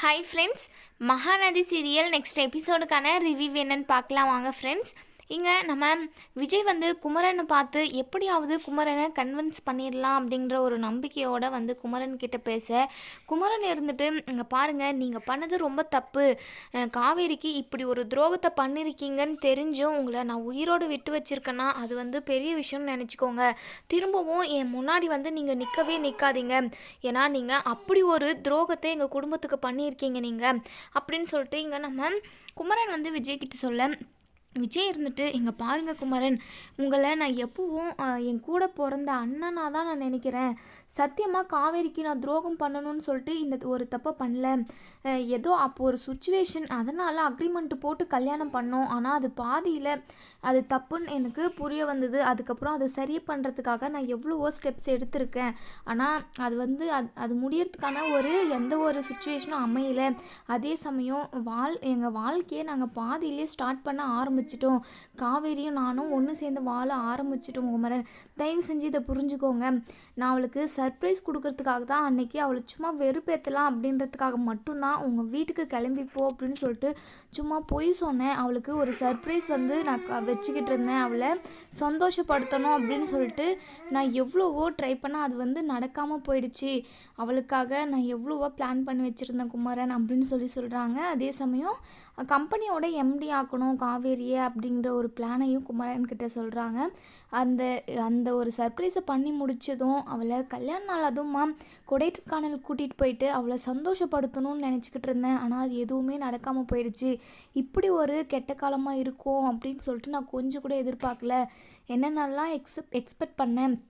Hi friends Mahanadhi serial next எபிசோடுக்கான review என்னன்னு பார்க்கலாம். வாங்க ஃப்ரெண்ட்ஸ் இங்கே நம்ம விஜய் வந்து குமரனை பார்த்து எப்படியாவது குமரனை கன்வின்ஸ் பண்ணிடலாம் அப்படிங்கிற ஒரு நம்பிக்கையோடு வந்து குமரன் கிட்ட பேச குமரன் இருந்துட்டு இங்கே பாருங்கள் நீங்கள் பண்ணது ரொம்ப தப்பு. காவேரிக்கு இப்படி ஒரு துரோகத்தை பண்ணியிருக்கீங்கன்னு தெரிஞ்சும் உங்களை நான் உயிரோடு விட்டு வச்சுருக்கேன்னா அது வந்து பெரிய விஷயம்னு நினச்சிக்கோங்க. திரும்பவும் என் முன்னாடி வந்து நீங்கள் நிற்கவே நிற்காதீங்க ஏன்னா நீங்கள் அப்படி ஒரு துரோகத்தை எங்கள் குடும்பத்துக்கு பண்ணியிருக்கீங்க நீங்கள் அப்படின்னு சொல்லிட்டு இங்கே நம்ம குமரன் வந்து விஜய் கிட்ட சொல்ல விஜய் இருந்துட்டு இங்கே பாருங்க குமரன் உங்களை நான் எப்பவும் என் கூட பிறந்த அண்ணனாக தான் நான் நினைக்கிறேன். சத்தியமாக காவேரிக்கு நான் துரோகம் பண்ணணும்னு சொல்லிட்டு இந்த ஒரு தப்பை பண்ணல. ஏதோ அப்போ ஒரு சுச்சுவேஷன் அதனால் அக்ரிமெண்ட் போட்டு கல்யாணம் பண்ணோம். ஆனால் அது பாதியில் அது தப்புன்னு எனக்கு புரிய வந்தது. அதுக்கப்புறம் அதை சரி பண்ணுறதுக்காக நான் எவ்வளவோ ஸ்டெப்ஸ் எடுத்திருக்கேன். ஆனால் அது வந்து அது அது முடியறதுக்கான ஒரு எந்த ஒரு சுச்சுவேஷனும் அமையலை. அதே சமயம் வாழ் எங்கள் வாழ்க்கையை நாங்கள் பாதியிலே ஸ்டார்ட் பண்ண ஆரம்பிச்சிட்டோம். காவேரியும் நானும் ஒன்று சேர்ந்து வாழ ஆரம்பிச்சிட்டோம் குமரன். தயவு செஞ்சு இதை புரிஞ்சுக்கோங்க. நான் அவளுக்கு சர்ப்ரைஸ் கொடுக்கறதுக்காக தான் அன்னைக்கு அவளை சும்மா வெறுப்பேற்றலாம் அப்படின்றதுக்காக மட்டும்தான் உங்கள் வீட்டுக்கு கிளம்பி போ அப்படின்னு சொல்லிட்டு சும்மா பொய் சொன்னேன். அவளுக்கு ஒரு சர்ப்ரைஸ் வந்து நான் க- வச்சுக்கிட்டு இருந்தேன். அவளை சந்தோஷப்படுத்தணும் அப்படின்னு சொல்லிட்டு நான் எவ்வளவோ ட்ரை பண்ணால் அது வந்து நடக்காமல் போயிடுச்சு. அவளுக்காக நான் எவ்வளவோ பிளான் பண்ணி வச்சுருந்தேன் குமரன் அப்படின்னு சொல்லி சொல்கிறாங்க அதே சமயம் கம்பெனியோட எம்டி ஆக்கணும் காவேரியை. அப்படிங்கிற ஒரு பிளானையும் குமரன் கிட்ட சொல்கிறாங்க அந்த அந்த ஒரு சர்ப்ரைஸை பண்ணி முடிச்சதும் அவளை கல்யாண நாள் அதுவுமா கொடைக்கானல் கூட்டிகிட்டு போயிட்டு அவளை சந்தோஷப்படுத்தணும்னு நினச்சிக்கிட்டு இருந்தேன். ஆனால் அது எதுவுமே நடக்காமல் போயிடுச்சு. இப்படி ஒரு கெட்ட காலமாக இருக்கும் அப்படின்னு சொல்லிட்டு நான் கொஞ்சம் கூட எதிர்பார்க்கல. என்னென்னலாம் எக்ஸ் எக்ஸ்பெக்ட் பண்ணேன்?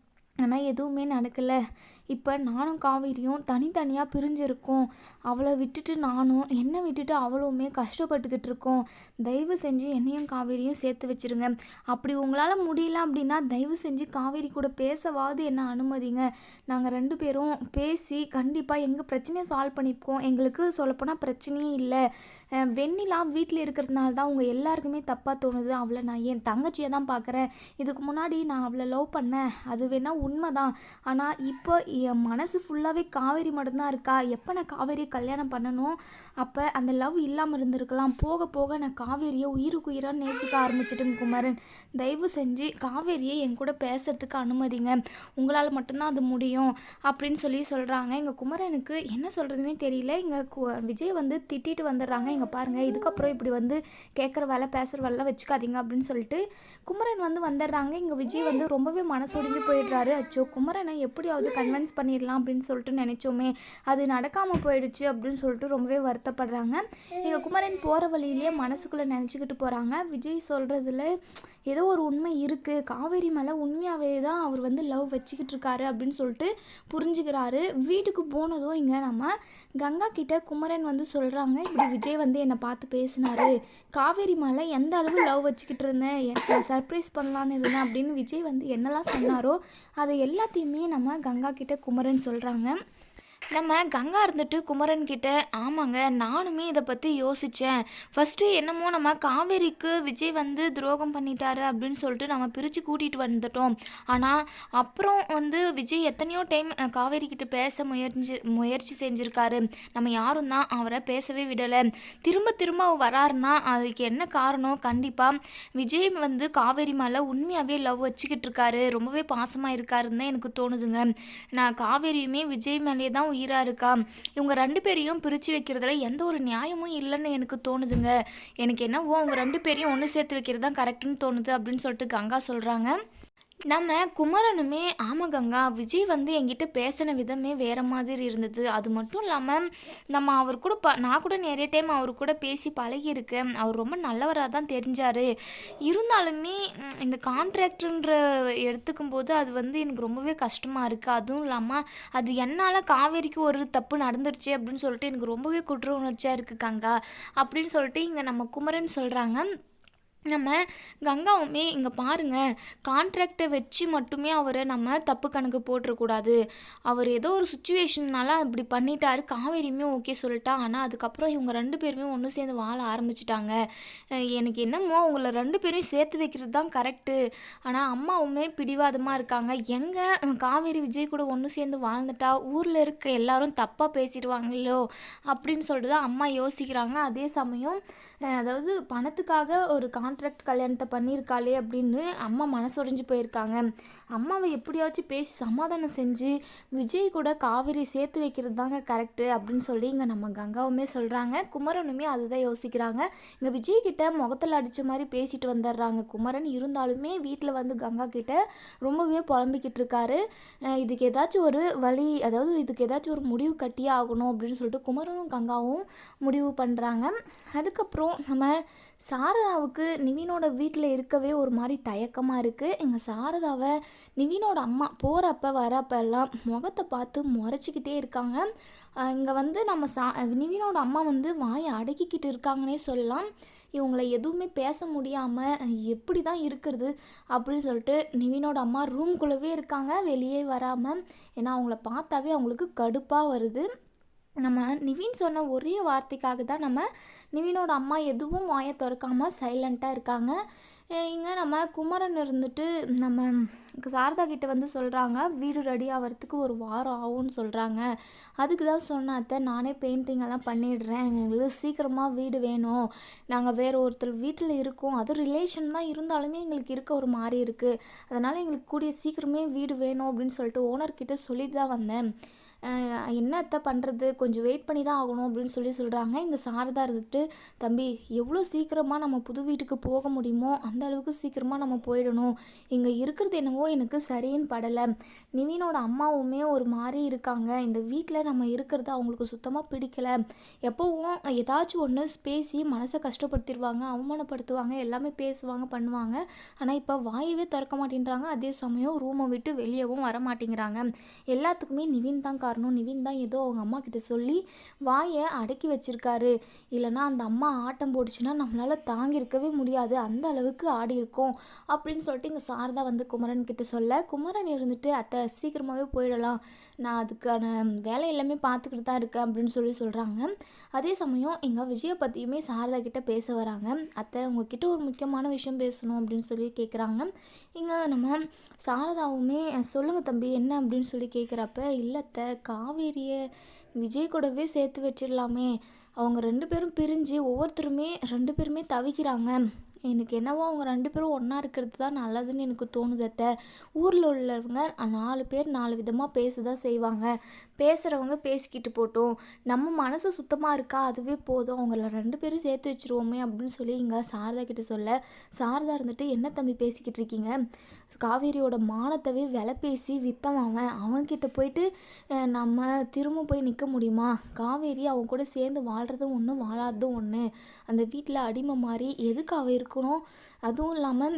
ஆனால் எதுவுமே நடக்கலை. இப்போ நானும் காவேரியும் தனித்தனியாக பிரிஞ்சிருக்கோம். அவளை விட்டுட்டு நானும் என்னை விட்டுட்டு அவளுமே கஷ்டப்பட்டுக்கிட்டு இருக்கோம். தயவு செஞ்சு என்னையும் காவேரியும் சேர்த்து வச்சிருங்க. அப்படி உங்களால் முடியல அப்படின்னா தயவு செஞ்சு காவேரி கூட பேசவாது என்ன அனுமதிங்க. நாங்கள் ரெண்டு பேரும் பேசி கண்டிப்பாக எங்கள் பிரச்சனையை சால்வ் பண்ணிப்போம். எங்களுக்கு சொல்லப்போனால் பிரச்சனையே இல்லை. வெண்ணிலா வீட்டில் இருக்கிறதுனால தான் உங்கள் எல்லாருக்குமே தப்பாக தோணுது. அவளை நான் என் தங்கச்சியை தான் பார்க்குறேன் இதுக்கு முன்னாடி நான் அவளை லவ் பண்ணேன். அது வேணால் உண்மை தான் ஆனால் இப்போ என் மனசு ஃபுல்லாகவே காவேரி மட்டும்தான் இருக்கா? எப்போ நான் காவேரியை கல்யாணம் பண்ணணும்? அப்போ அந்த லவ் இல்லாமல் இருந்திருக்கலாம். போக போக நான் காவேரியை உயிருக்கு உயிராக நேசிக்க ஆரம்பிச்சிட்டேங்க குமரன். தயவு செஞ்சு காவேரியை என் கூட பேசுறதுக்கு அனுமதிங்க. உங்களால் மட்டும்தான் அது முடியும் அப்படின்னு சொல்லி சொல்கிறாங்க எங்கள் குமரனுக்கு என்ன சொல்கிறதுனே தெரியல. இங்கே விஜய் வந்து திட்டிட்டு வந்துடுறாங்க. எங்கள் இங்கே பாருங்கள் இதுக்கப்புறம் இப்படி வந்து கேட்குற வேலை பேசுகிற வேலைலாம் வச்சுக்காதீங்க அப்படின்னு சொல்லிட்டு குமரன் வந்து வந்துடுறாங்க. இங்கே விஜய் வந்து ரொம்பவே மனசொடிஞ்சு போயிடுறாரு. அச்சோ குமரனை எப்படியாவது கன்வின்ஸ் பண்ணிடலாம் அப்படின்னு சொல்லிட்டு நினச்சோமே. அது நடக்காமல் போயிடுச்சு அப்படின்னு சொல்லிட்டு ரொம்பவே வருத்தப்படுறாங்க. இங்கே குமரன் போகிற வழியிலேயே மனசுக்குள்ளே நினச்சிக்கிட்டு போகிறாங்க விஜய் சொல்கிறதுல ஏதோ ஒரு உண்மை இருக்குது காவேரி மேலே உண்மையாகவே தான் அவர் வந்து லவ் வச்சுக்கிட்டு இருக்காரு அப்படின்னு சொல்லிட்டு புரிஞ்சுக்கிறாரு. வீட்டுக்கு போனதும் இங்கே நம்ம கங்கா கிட்ட குமரன் வந்து சொல்கிறாங்க இப்படி விஜய் வந்து வந்து என்னை பார்த்து பேசினாரு காவேரி மேலே எந்த அளவு லவ் வச்சுக்கிட்டு இருந்தேன் சர்ப்ரைஸ் பண்ணலான்னு இருந்தேன் அப்படின்னு விஜய் வந்து என்னெல்லாம் சொன்னாரோ அதை எல்லாத்தையுமே நம்ம கங்கா கிட்ட குமரன் சொல்கிறாங்க நம்ம கங்கா இருந்துட்டு குமரன் கிட்ட ஆமாங்க நானுமே இதை பற்றி யோசித்தேன் ஃபஸ்ட்டு என்னமோ நம்ம காவேரிக்கு விஜய் வந்து துரோகம் பண்ணிட்டாரு அப்படின்னு சொல்லிட்டு நம்ம பிரித்து கூட்டிகிட்டு வந்துட்டோம். ஆனால் அப்புறம் வந்து விஜய் எத்தனையோ டைம் காவேரி கிட்ட பேச முயற்சி முயற்சி செஞ்சுருக்காரு. நம்ம யாரும் தான் அவரை பேசவே விடலை. திரும்ப திரும்ப அவர் வராருன்னா அதுக்கு என்ன காரணம்? கண்டிப்பாக விஜய் வந்து காவேரி மேலே உண்மையாகவே லவ் வச்சுக்கிட்டு இருக்காரு. ரொம்பவே பாசமாக இருக்காருன்னு தான் எனக்கு தோணுதுங்க. நான் காவேரியுமே விஜய் மேலே தான் உயிராக இருக்கா இவங்க ரெண்டு பேரையும் பிரித்து வைக்கிறதுல எந்த ஒரு நியாயமும் இல்லைன்னு எனக்கு தோணுதுங்க. எனக்கு என்னவோ அவங்க ரெண்டு பேரையும் ஒன்று சேர்த்து வைக்கிறது தான் கரெக்டுன்னு தோணுது அப்படின்னு சொல்லிட்டு கங்கா சொல்கிறாங்க நம்ம குமரனுமே ஆமாம் கங்கா விஜய் வந்து என்கிட்ட பேசின விதமே வேறு மாதிரி இருந்தது. அது மட்டும் இல்லாமல் நம்ம அவர் கூட ப நான் கூட நிறைய டைம் அவர் கூட பேசி பழகியிருக்கேன். அவர் ரொம்ப நல்லவராக தான் தெரிஞ்சார். இருந்தாலுமே இந்த கான்ட்ராக்டுன்ற எடுத்துக்கும் போது அது வந்து எனக்கு ரொம்பவே கஷ்டமாக இருக்குது அதுவும் இல்லாமல் அது என்னால் காவேரிக்கு ஒரு தப்பு நடந்துருச்சு அப்படின்னு சொல்லிட்டு எனக்கு ரொம்பவே குற்ற உணர்ச்சியாக இருக்குது கங்கா. அப்படின்னு சொல்லிட்டு இங்கே நம்ம குமரன் சொல்கிறாங்க நம்ம கங்காவுமே இங்கே பாருங்கள் கான்ட்ராக்டை வச்சு மட்டுமே அவரை நம்ம தப்பு கணக்கு போட்டுறக்கூடாது அவர் ஏதோ ஒரு சுச்சுவேஷன்னால இப்படி பண்ணிட்டாரு. காவேரியுமே ஓகே சொல்லிட்டா. ஆனால் அதுக்கப்புறம் இவங்க ரெண்டு பேருமே ஒன்று சேர்ந்து வாழ ஆரம்பிச்சிட்டாங்க. எனக்கு என்னமோ அவங்கள ரெண்டு பேரையும் சேர்த்து வைக்கிறது தான் கரெக்டு ஆனால் அம்மாவுமே பிடிவாதமாக இருக்காங்க. எங்கே காவேரி விஜய் கூட ஒன்று சேர்ந்து வாழ்ந்துட்டா ஊரில் இருக்க எல்லாரும் தப்பாக பேசிடுவாங்களோ அப்படின்னு சொல்லிட்டு தான் அம்மா யோசிக்கிறாங்க. அதே சமயம் அதாவது பணத்துக்காக ஒரு கான் கான்ட்ராக்ட் கல்யாணத்தை பண்ணியிருக்காளே அப்படின்னு அம்மா மனசுடைஞ்சு போயிருக்காங்க. அம்மாவை எப்படியாச்சும் பேசி சமாதானம் செஞ்சு விஜய் கூட காவேரி சேர்த்து வைக்கிறது தாங்க கரெக்டு அப்படின்னு சொல்லி இங்கே நம்ம கங்காவுமே சொல்கிறாங்க குமரனுமே அதுதான் யோசிக்கிறாங்க. இங்கே விஜய் கிட்ட முகத்தில் அடித்த மாதிரி பேசிட்டு வந்துடுறாங்க. குமரன் இருந்தாலுமே வீட்டில் வந்து கங்கா கிட்ட ரொம்பவே புலம்பிக்கிட்டு இருக்காரு. இதுக்கு ஏதாச்சும் ஒரு வழி அதாவது இதுக்கு ஏதாச்சும் ஒரு முடிவு கட்டியே ஆகணும் அப்படின்னு சொல்லிட்டு குமரனும் கங்காவும் முடிவு பண்ணுறாங்க அதுக்கப்புறம் நம்ம சாரதாவுக்கு நிவினோட வீட்டில் இருக்கவே ஒரு மாதிரி தயக்கமாக இருக்குது எங்கள் சாரதாவை நிவினோட அம்மா போகிறப்ப வரப்ப எல்லாம் முகத்தை பார்த்து முறைச்சிக்கிட்டே இருக்காங்க. இங்கே வந்து நம்ம சா நிவினோட அம்மா வந்து வாயை அடக்கிக்கிட்டு இருக்காங்கன்னே சொல்லலாம். இவங்களை எதுவுமே பேச முடியாமல் எப்படி தான் இருக்கிறது அப்படின்னு சொல்லிட்டு நிவினோட அம்மா ரூம்குள்ளவே இருக்காங்க. வெளியே வராமல் ஏன்னா அவங்கள பார்த்தாவே அவங்களுக்கு கடுப்பாக வருது. நம்ம நிவின் சொன்ன ஒரே வார்த்தைக்காக தான் நம்ம நிவினோட அம்மா எதுவும் வாயை திறக்காமல் சைலண்ட்டாக இருக்காங்க. இங்கே நம்ம குமரன் இருந்துட்டு நம்ம சாரதா கிட்ட வந்து சொல்கிறாங்க வீடு ரெடி ஆகிறதுக்கு ஒரு வாரம் ஆகும்னு சொல்கிறாங்க அதுக்கு தான் சொன்ன அத்தை நானே பெயிண்டிங் எல்லாம் பண்ணிடுறேன். எங்களுக்கு சீக்கிரமாக வீடு வேணும். நாங்கள் வேறு ஒருத்தர் வீட்டில் இருக்கோம். அது ரிலேஷன் தான் இருந்தாலுமே எங்களுக்கு இருக்க ஒரு மாதிரி இருக்குது அதனால் எங்களுக்கு கூடிய சீக்கிரமே வீடு வேணும் அப்படின்னு சொல்லிட்டு ஓனர்கிட்ட சொல்லிட்டு தான் வந்தேன். என்னத்த பண்ணுறது கொஞ்சம் வெயிட் பண்ணி தான் ஆகணும் அப்படின்னு சொல்லி சொல்கிறாங்க இங்கே சாரதா இருந்துட்டு தம்பி எவ்வளோ சீக்கிரமாக நம்ம புது வீட்டுக்கு போக முடியுமோ அந்த அளவுக்கு சீக்கிரமாக நம்ம போயிடணும். இங்கே இருக்கிறது என்னவோ எனக்கு சரின்னு படலை. நிவீனோட அம்மாவுமே ஒரு மாதிரி இருக்காங்க. இந்த வீட்டில் நம்ம இருக்கிறது அவங்களுக்கு சுத்தமாக பிடிக்கல. எப்போவும் ஏதாச்சும் ஒன்று பேசி மனசை கஷ்டப்படுத்திடுவாங்க அவமானப்படுத்துவாங்க எல்லாமே பேசுவாங்க பண்ணுவாங்க. ஆனால் இப்போ வாயவே திறக்க மாட்டேன்றாங்க. அதே சமயம் ரூமை விட்டு வெளியவும் வர மாட்டேங்கிறாங்க எல்லாத்துக்குமே நிவின் தான் காரணம். நிவின் தான் ஏதோ அவங்க அம்மா கிட்ட சொல்லி வாயை அடக்கி வச்சிருக்காரு. இல்லைன்னா அந்த அம்மா ஆட்டம் போட்டுச்சுன்னா நம்மளால் தாங்கியிருக்கவே முடியாது. அந்த அளவுக்கு ஆடி இருக்கும் அப்படின்னு சொல்லிட்டு இங்கே சாரதா வந்து குமரன் கிட்ட சொல்ல குமரன் இருந்துட்டு அத்தை சீக்கிரமாகவே போயிடலாம். நான் அதுக்கான வேலை எல்லாமே பார்த்துக்கிட்டு தான் இருக்கேன். அப்படின்னு சொல்லி சொல்கிறாங்க அதே சமயம் எங்கள் விஜயை பற்றியுமே சாரதா கிட்ட பேச வராங்க. அத்தை உங்ககிட்ட ஒரு முக்கியமான விஷயம் பேசணும். அப்படின்னு சொல்லி கேட்குறாங்க இங்கே நம்ம சாரதாவுமே சொல்லுங்கள் தம்பி என்ன? அப்படின்னு சொல்லி கேட்குறப்ப இல்லத்த காவேரியை விஜய் கூடவே சேர்த்து வச்சிடலாமே. அவங்க ரெண்டு பேரும் பிரிஞ்சு ஒவ்வொருத்தருமே ரெண்டு பேருமே தவிக்கிறாங்க. எனக்கு என்னவோ அவங்க ரெண்டு பேரும் ஒன்றா இருக்கிறது தான் நல்லதுன்னு எனக்கு தோணுது அத்தை. ஊரில் உள்ளவங்க நாலு பேர் நாலு விதமாக பேச தான் செய்வாங்க. பேசுகிறவங்க பேசிக்கிட்டு போட்டோம். நம்ம மனசு சுத்தமாக இருக்கா? அதுவே போதும். அவங்கள ரெண்டு பேரும் சேர்த்து வச்சுருவோமே அப்படின்னு சொல்லி இங்கே சாரதா கிட்ட சொல்ல சாரதா இருந்துட்டு என்ன தம்பி பேசிக்கிட்டு இருக்கீங்க? காவேரியோட மானத்தவே விலை பேசி வித்தம் அவன். அவன்கிட்ட போயிட்டு நம்ம திரும்ப போய் நிற்க முடியுமா? காவேரி அவன் கூட சேர்ந்து வாழ்கிறதும் ஒன்று வாழாததும் ஒன்று அந்த வீட்டில் அடிமை மாதிரி எதுக்கு அவ இருக்கணும். அதுவும் இல்லாமல்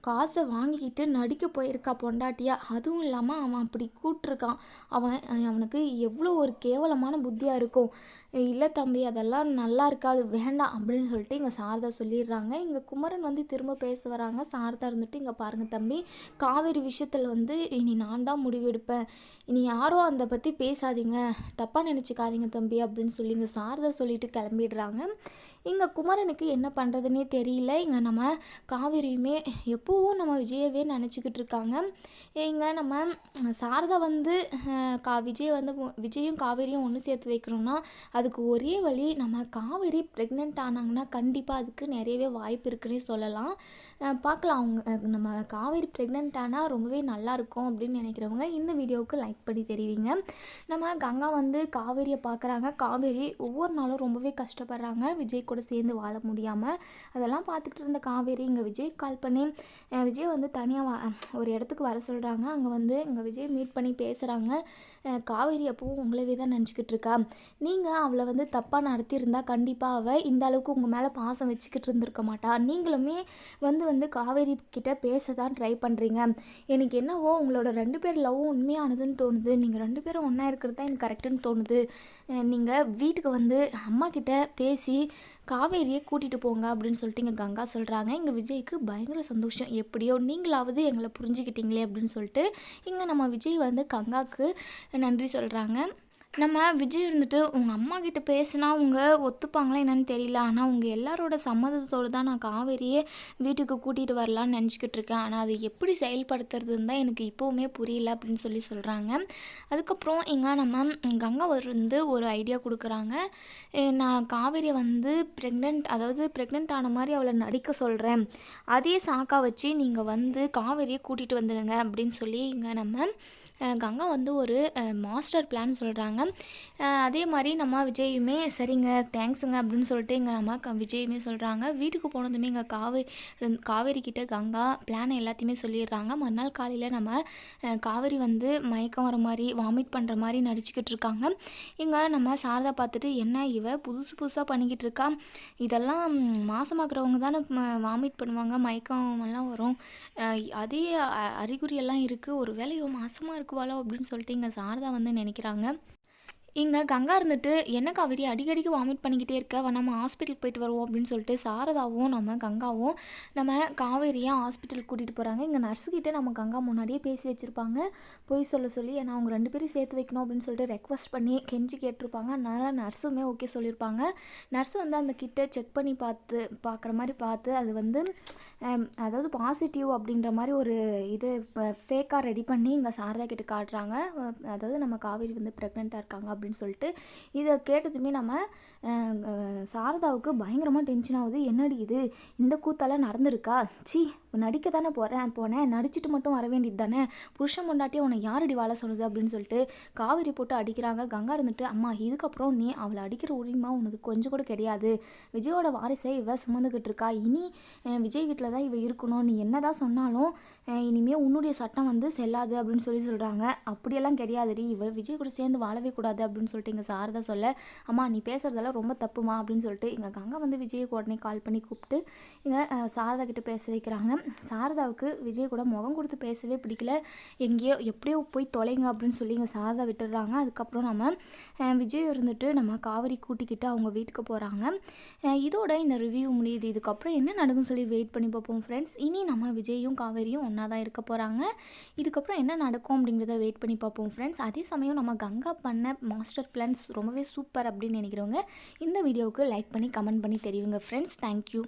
காசை வாங்கிக்கிட்டு நடிக்க போயிருக்கா பொண்டாட்டியா? அதுவும் இல்லாமல் அவன் அப்படி கூட்டிருக்கான். அவன் அவனுக்கு எவ்வளோ ஒரு கேவலமான புத்தியாக இருக்கும். இல்லை தம்பி அதெல்லாம் நல்லா இருக்காது வேண்டாம் அப்படின்னு சொல்லிட்டு இங்கே சாரதா சொல்லிடுறாங்க. இங்கே குமரன் வந்து திரும்ப பேச வராங்க. சாரதா இருந்துட்டு இங்கே பாருங்கள் தம்பி காவேரி விஷயத்தில் வந்து இனி நான் தான் முடிவெடுப்பேன் இனி யாரும் அதை பற்றி பேசாதீங்க. தப்பாக நினச்சிக்காதீங்க தம்பி அப்படின்னு சொல்லி இங்கே சாரதா சொல்லிட்டு கிளம்பிடுறாங்க. இங்கே குமரனுக்கு என்ன பண்ணுறதுனே தெரியல. இங்கே நம்ம காவேரியுமே எப்போவும் நம்ம விஜயவே நினச்சிக்கிட்டு இருக்காங்க. இங்கே நம்ம சாரதா வந்து கா விஜய் வந்து விஜயும் காவேரியும் ஒன்று சேர்த்து வைக்கிறோன்னா அதுக்கு ஒரே வழி நம்ம காவேரி ப்ரெக்னென்ட் ஆனாங்கன்னா கண்டிப்பாக அதுக்கு நிறையவே வாய்ப்பு இருக்குன்னே சொல்லலாம். பார்க்கலாம் அவங்க நம்ம காவேரி ப்ரெக்னென்ட் ஆனால் ரொம்பவே நல்லாயிருக்கும் அப்படின்னு நினைக்கிறவங்க இந்த வீடியோவுக்கு லைக் பண்ணி தெரிவிங்க. நம்ம கங்கா வந்து காவேரியை பார்க்குறாங்க. காவேரி ஒவ்வொரு நாளும் ரொம்பவே கஷ்டப்படுறாங்க. விஜய் கூட சேர்ந்து வாழ முடியாமல் அதெல்லாம் பார்த்துக்கிட்டு இருந்த காவேரி இங்கே விஜய் கால் பண்ணி விஜய் வந்து தனியாக ஒரு இடத்துக்கு வர சொல்கிறாங்க அங்கே வந்து இங்கே விஜய் மீட் பண்ணி பேசுகிறாங்க காவேரி அப்பவும் உங்களவே தான் நினச்சிக்கிட்டு இருக்கா? நீங்கள் அவளை வந்து தப்பாக நடத்தியிருந்தா கண்டிப்பாக அவள் இந்த அளவுக்கு உங்கள் மேலே பாசம் வச்சுக்கிட்டு இருந்திருக்க மாட்டா. நீங்களுமே வந்து வந்து காவேரி கிட்ட பேச தான் ட்ரை பண்ணுறீங்க எனக்கு என்னவோ உங்களோட ரெண்டு பேர் லவ் உண்மையானதுன்னு தோணுது. நீங்கள் ரெண்டு பேரும் ஒன்றா இருக்கிறது தான் எனக்கு கரெக்டுன்னு தோணுது. நீங்கள் வீட்டுக்கு வந்து அம்மா கிட்ட பேசி காவேரியை கூட்டிகிட்டு போங்க அப்படின்னு சொல்லிட்டு இங்கே கங்கா சொல்கிறாங்க எங்கள் விஜய்க்கு பயங்கர சந்தோஷம். எப்படியோ நீங்களாவது எங்களை புரிஞ்சுக்கிட்டீங்களே அப்படின்னு சொல்லிட்டு இங்கே நம்ம விஜய் வந்து கங்காவுக்கு நன்றி சொல்கிறாங்க நம்ம விஜய் இருந்துட்டு உங்கள் அம்மா கிட்ட பேசினா அவங்க ஒத்துப்பாங்களா என்னன்னு தெரியல. ஆனால் அவங்க எல்லாரோட சம்மதத்தோடு தான் நான் காவேரியே வீட்டுக்கு கூட்டிகிட்டு வரலான்னு நினச்சிக்கிட்டு இருக்கேன். ஆனால் அது எப்படி செயல்படுத்துறதுன்னு தான் எனக்கு இப்போவுமே புரியல அப்படின்னு சொல்லி சொல்கிறாங்க அதுக்கப்புறம் எங்கே நம்ம கங்கா வந்து ஒரு ஐடியா கொடுக்குறாங்க. நான் காவேரியை வந்து ப்ரெக்னென்ட் அதாவது ப்ரெக்னென்ட் ஆன மாதிரி அவளை நடிக்க சொல்கிறேன் அதே சாக்கா வச்சு நீங்கள் வந்து காவேரியை கூட்டிகிட்டு வந்துடுங்க அப்படின்னு சொல்லி இங்கே நம்ம கங்கா வந்து ஒரு மாஸ்டர் பிளான் சொல்கிறாங்க அதே மாதிரி நம்ம விஜயுமே சரிங்க தேங்க்ஸுங்க அப்படின்னு சொல்லிட்டு இங்கே நம்ம க விஜயுமே சொல்கிறாங்க வீட்டுக்கு போனதுமே இங்கே காவே காவேரி கிட்ட கங்கா பிளான் எல்லாத்தையுமே சொல்லிடுறாங்க. மறுநாள் காலையில் நம்ம காவேரி வந்து மயக்கம் வர மாதிரி வாமிட் பண்ணுற மாதிரி நடிச்சுக்கிட்டு இருக்காங்க. இங்கே நம்ம சாரதா பார்த்துட்டு என்ன இவ புதுசு புதுசாக பண்ணிக்கிட்டு இருக்கா? இதெல்லாம் மாசமாக்குறவங்க தானே வாமிட் பண்ணுவாங்க மயக்கம் எல்லாம் வரும். அதே அறிகுறியெல்லாம் இருக்குது ஒரு வேலை இவன் மாசமாக இருக்குவாளோ அப்படின்னு சொல்லிட்டு இங்கே சாரதா வந்து நினைக்கிறாங்க. இங்கே கங்கா இருந்துட்டு என்ன காவேரி அடிக்கடிக்கு வாமிட் பண்ணிக்கிட்டே இருக்க. நம்ம ஹாஸ்பிட்டலுக்கு போயிட்டு வருவோம் அப்படின்னு சொல்லிட்டு சாரதாவும் நம்ம கங்காவும் நம்ம காவேரியாக ஹாஸ்பிட்டலுக்கு கூட்டிகிட்டு போகிறாங்க இங்கே நர்ஸுக்கிட்ட நம்ம கங்கா முன்னாடியே பேசி வச்சுருப்பாங்க. போய் சொல்ல சொல்லி ஏன்னா அவங்க ரெண்டு பேரும் சேர்த்து வைக்கணும் அப்படின்னு சொல்லிட்டு ரெக்வஸ்ட் பண்ணி கெஞ்சி கேட்டிருப்பாங்க. அதனால் நர்ஸுமே ஓகே சொல்லியிருப்பாங்க. நர்ஸ் வந்து அந்த கிட்ட செக் பண்ணி பார்த்து பார்க்குற மாதிரி பார்த்து அது வந்து அதாவது பாசிட்டிவ் அப்படின்ற மாதிரி ஒரு இது ஃபேக்காக ரெடி பண்ணி இங்கே சாரதா கிட்ட காட்டுறாங்க. அதாவது நம்ம காவேரி வந்து ப்ரெக்னெண்ட்டாக இருக்காங்க அப்படின்னு சொல்லிட்டு இதை கேட்டதுமே நம்ம சாரதாவுக்கு பயங்கரமாக டென்ஷன் ஆகுது. என்னடி இது? இந்த கூத்தெல்லாம் நடந்திருக்கா? சி நடிக்க தானே போகிறேன் போனேன். நடிச்சிட்டு மட்டும் வர வேண்டியது தானே? புருஷன் பொண்டாட்டியே உன்னை யாரடி வாழ சொல்லுது அப்படின்னு சொல்லிட்டு காவேரி போட்டு அடிக்கிறாங்க. கங்கா இருந்துட்டு அம்மா இதுக்கப்புறம் நீ அவளை அடிக்கிற உரிமை உனக்கு கொஞ்சம் கூட கிடையாது. விஜயோட வாரிசை இவ சுமந்துக்கிட்டு இருக்கா. இனி விஜய் வீட்டில் தான் இவ இருக்கணும். நீ என்னதான் சொன்னாலும் இனிமேல் உன்னுடைய சட்டம் வந்து செல்லாது அப்படின்னு சொல்லி சொல்கிறாங்க அப்படியெல்லாம் கிடையாதுடி. இவ விஜய் கூட சேர்ந்து வாழவே கூடாது அப்படின்னு சொல்லிட்டு இங்கே சாரதா சொல்ல அம்மா நீ பேசுறதெல்லாம் ரொம்ப தப்புமா? அப்படின்னு சொல்லிட்டு எங்கள் கங்கா வந்து விஜய் உடனே கால் பண்ணி கூப்பிட்டு இங்கே சாரதா கிட்ட பேச வைக்கிறாங்க. சாரதாவுக்கு விஜய் கூட முகம் கொடுத்து பேசவே பிடிக்கல. எங்கேயோ எப்படியோ போய் தொலைங்க அப்படின்னு சொல்லி இங்கே சாரதா விட்டுடுறாங்க. அதுக்கப்புறம் நம்ம விஜய் இருந்துட்டு நம்ம காவேரி கூட்டிக்கிட்டு அவங்க வீட்டுக்கு போகிறாங்க இதோட இந்த ரிவ்யூ முடியுது. இதுக்கப்புறம் என்ன நடக்கும்னு சொல்லி வெயிட் பண்ணி பார்ப்போம் ஃப்ரெண்ட்ஸ் இனி நம்ம விஜயும் காவேரியும் ஒன்றா தான் இருக்க போகிறாங்க இதுக்கப்புறம் என்ன நடக்கும் அப்படிங்கிறத வெயிட் பண்ணி பார்ப்போம் ஃப்ரெண்ட்ஸ் அதே சமயம் நம்ம கங்கா பண்ண மாஸ்டர் பிளான்ஸ் ரொம்பவே சூப்பர் அப்படின்னு நினைக்கிறவங்க இந்த வீடியோவுக்கு லைக் பண்ணி கமெண்ட் பண்ணி தெரியுங்க ஃப்ரெண்ட்ஸ் தேங்க்யூ